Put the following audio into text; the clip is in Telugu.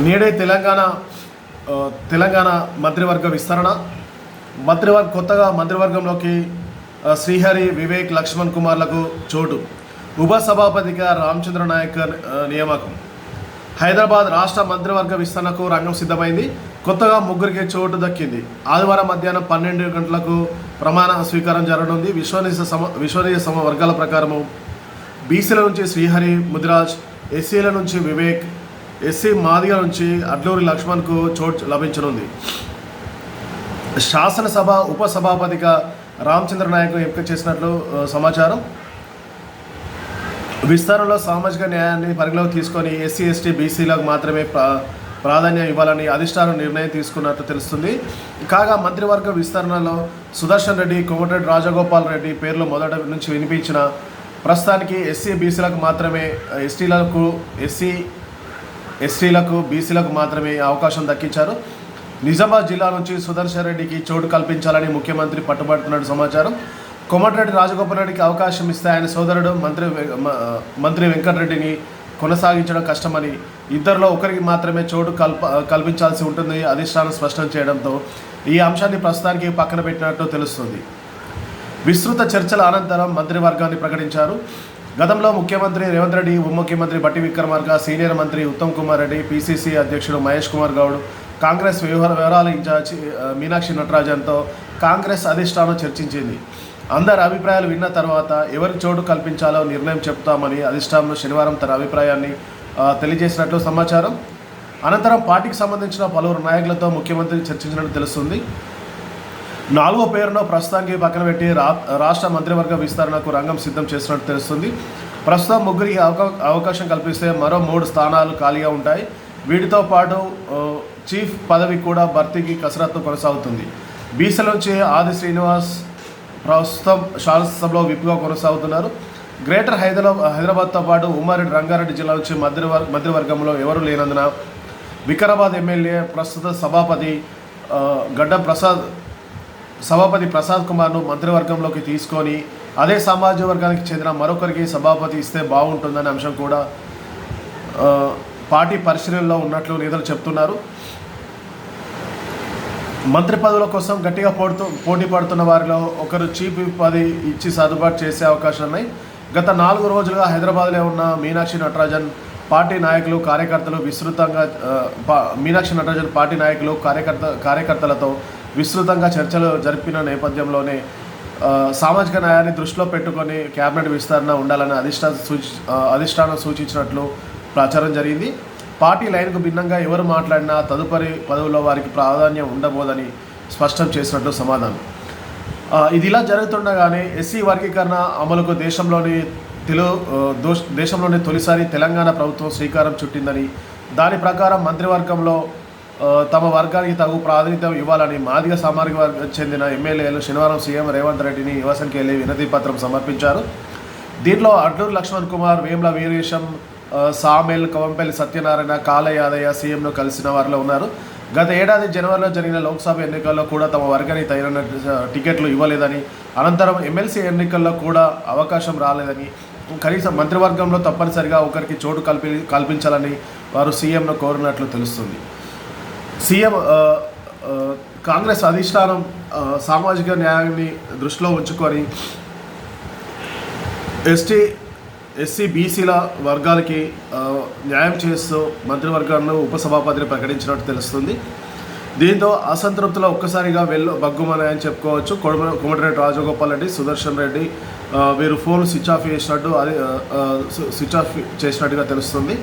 నేడే తెలంగాణ తెలంగాణ మంత్రివర్గ విస్తరణ. మంత్రివర్గ కొత్తగా మంత్రివర్గంలోకి శ్రీహరి వివేక్ లక్ష్మణ్ కుమార్లకు చోటు. ఉప సభాపతిగా రామచంద్ర నాయక్ నియామకం. హైదరాబాద్ రాష్ట్ర మంత్రివర్గ విస్తరణకు రంగం సిద్ధమైంది. కొత్తగా ముగ్గురికి చోటు దక్కింది. ఆదివారం మధ్యాహ్నం పన్నెండు గంటలకు ప్రమాణ స్వీకారం జరగనుంది. విశ్వనీయ సమ విశ్వనీయ సమ వర్గాల ప్రకారము బీసీల నుంచి శ్రీహరి ముదిరాజ్ ఎస్సీల నుంచి వివేక్ ఎస్సీ మాదిగ నుంచి అడ్లూరి లక్ష్మణ్కు చోటు లభించనుంది. శాసనసభ ఉప సభాపతిగా రామచంద్ర నాయక్ ఎంపిక చేసినట్లు సమాచారం? విస్తరణలో సామాజిక న్యాయాన్ని పరిగణలోకి తీసుకొని ఎస్సీ ఎస్టీ బీసీలకు మాత్రమే ప్రా ప్రాధాన్యం ఇవ్వాలని అధిష్టానం నిర్ణయం తీసుకున్నట్లు తెలుస్తుంది. కాగా మంత్రివర్గ విస్తరణలో సుదర్శన్ రెడ్డి కోమటిరెడ్డి రాజగోపాల్ రెడ్డి పేర్లు మొదట నుంచి వినిపించిన ప్రస్తుతానికి ఎస్సీ బీసీలకు మాత్రమే ఎస్టీలకు ఎస్సీ ఎస్సీలకు బీసీలకు మాత్రమే అవకాశం దక్కించారు. నిజామాబాద్ జిల్లా నుంచి సుదర్శన్ రెడ్డికి చోటు కల్పించాలని ముఖ్యమంత్రి పట్టుబడుతున్నట్టు సమాచారం. కోమటిరెడ్డి రాజగోపాల్ రెడ్డికి అవకాశం ఇస్తే ఆయన సోదరుడు మంత్రి మంత్రి వెంకటరెడ్డిని కొనసాగించడం కష్టమని ఇద్దరిలో ఒకరికి మాత్రమే చోటు కల్ప కల్పించాల్సి ఉంటుంది. అధిష్టానం స్పష్టం చేయడంతో ఈ అంశాన్ని ప్రస్తుతానికి పక్కన పెట్టినట్టు తెలుస్తుంది. విస్తృత చర్చల అనంతరం మంత్రివర్గాన్ని ప్రకటించారు. గతంలో ముఖ్యమంత్రి రేవంత్ రెడ్డి ఉప ముఖ్యమంత్రి బట్టి విక్రమార్క సీనియర్ మంత్రి ఉత్తమ్ కుమార్ రెడ్డి పీసీసీ అధ్యక్షుడు మహేష్ కుమార్ గౌడ్ కాంగ్రెస్ వ్యవహార వివరాల ఇన్ఛార్జి మీనాక్షి నటరాజన్తో కాంగ్రెస్ అధిష్టానం చర్చించింది. అందరి అభిప్రాయాలు విన్న తర్వాత ఎవరి చోటు కల్పించాలో నిర్ణయం చెప్తామని అధిష్టానం శనివారం తన అభిప్రాయాన్ని తెలియజేసినట్లు సమాచారం. అనంతరం పార్టీకి సంబంధించిన పలువురు నాయకులతో ముఖ్యమంత్రి చర్చించినట్టు తెలుస్తుంది. నాలుగో పేరును ప్రస్తుతానికి పక్కన పెట్టి రా రాష్ట్ర మంత్రివర్గ విస్తరణకు రంగం సిద్ధం చేస్తున్నట్టు తెలుస్తుంది. ప్రస్తుతం ముగ్గురికి అవకా అవకాశం కల్పిస్తే మరో మూడు స్థానాలు ఖాళీగా ఉంటాయి. వీటితో పాటు చీఫ్ పదవి కూడా భర్తీకి కసరత్తు కొనసాగుతుంది. బీసీల నుంచి ఆది శ్రీనివాస్ ప్రస్తుతం శాసనసభలో విప్గా కొనసాగుతున్నారు. గ్రేటర్ హైదరాబాద్ హైదరాబాద్తో పాటు ఉమ్మారెడ్డి రంగారెడ్డి జిల్లా నుంచి మంత్రివర్ మంత్రివర్గంలో ఎవరూ లేనందున వికారాబాద్ ఎమ్మెల్యే ప్రస్తుత సభాపతి గడ్డ ప్రసాద్ సభాపతి ప్రసాద్ కుమార్ను మంత్రివర్గంలోకి తీసుకొని అదే సామాజిక వర్గానికి చెందిన మరొకరికి సభాపతి ఇస్తే బాగుంటుందనే అంశం కూడా పార్టీ పరిశీలనలో ఉన్నట్లు నేతలు చెప్తున్నారు. మంత్రి పదవుల కోసం గట్టిగా పోడుతూ పోటీ పడుతున్న వారిలో ఒకరు చీఫ్ పది ఇచ్చి సర్దుబాటు చేసే అవకాశం ఉన్నాయి గత నాలుగు రోజులుగా హైదరాబాద్లో ఉన్న మీనాక్షి నటరాజన్ పార్టీ నాయకులు కార్యకర్తలు విస్తృతంగా మీనాక్షి నటరాజన్ పార్టీ నాయకులు కార్యకర్త కార్యకర్తలతో విస్తృతంగా చర్చలు జరిపిన నేపథ్యంలోనే సామాజిక న్యాయాన్ని దృష్టిలో పెట్టుకొని కేబినెట్ విస్తరణ ఉండాలని అధిష్టానం సూచి అధిష్టానం సూచించినట్లు ప్రచారం జరిగింది. పార్టీ లైన్కు భిన్నంగా ఎవరు మాట్లాడినా తదుపరి పదవుల్లో వారికి ప్రాధాన్యం ఉండబోదని స్పష్టం చేసినట్లు సమాధానం. ఇది ఇలా జరుగుతుండగానే ఎస్సీ వర్గీకరణ అమలుకు దేశంలోని తెలు ఆ, దేశంలోని తొలిసారి తెలంగాణ ప్రభుత్వం శ్రీకారం చుట్టిందని దాని ప్రకారం మంత్రివర్గంలో తమ వర్గానికి తగు ప్రాతినిధ్యం ఇవ్వాలని మాదిగ సామాజిక వర్గానికి చెందిన ఎమ్మెల్యేలు శనివారం సీఎం రేవంత్ రెడ్డిని నివాసానికి వెళ్ళి వినతి పత్రం సమర్పించారు. దీంట్లో అడ్లూరు లక్ష్మణ్ కుమార్ వేమ్ల వీరేశం సామెల్ కవంపల్లి సత్యనారాయణ కాల యాదయ్య సీఎంను కలిసిన వారిలో ఉన్నారు. గత ఏడాది జనవరిలో జరిగిన లోక్సభ ఎన్నికల్లో కూడా తమ వర్గానికి తగిన టికెట్లు ఇవ్వలేదని అనంతరం ఎమ్మెల్సీ ఎన్నికల్లో కూడా అవకాశం రాలేదని కనీసం మంత్రివర్గంలో తప్పనిసరిగా ఒకరికి చోటు కల్పి కల్పించాలని వారు సీఎంను కోరినట్లు తెలుస్తుంది. సీఎం కాంగ్రెస్ అధిష్టానం సామాజిక న్యాయాన్ని దృష్టిలో ఉంచుకొని ఎస్టీ ఎస్సీ బీసీల వర్గాలకి న్యాయం చేస్తూ మంత్రివర్గాన్ని ఉపసభాపతిని ప్రకటించినట్టు తెలుస్తుంది. దీంతో అసంతృప్తిలో ఒక్కసారిగా వెళ్ళు బగ్గుమని చెప్పుకోవచ్చు. కొడమ కోమటిరెడ్డి రాజగోపాల్ రెడ్డి సుదర్శన్ రెడ్డి వీరు ఫోన్ స్విచ్ ఆఫ్ చేసినట్టు అది స్విచ్ ఆఫ్ చేసినట్టుగా తెలుస్తుంది.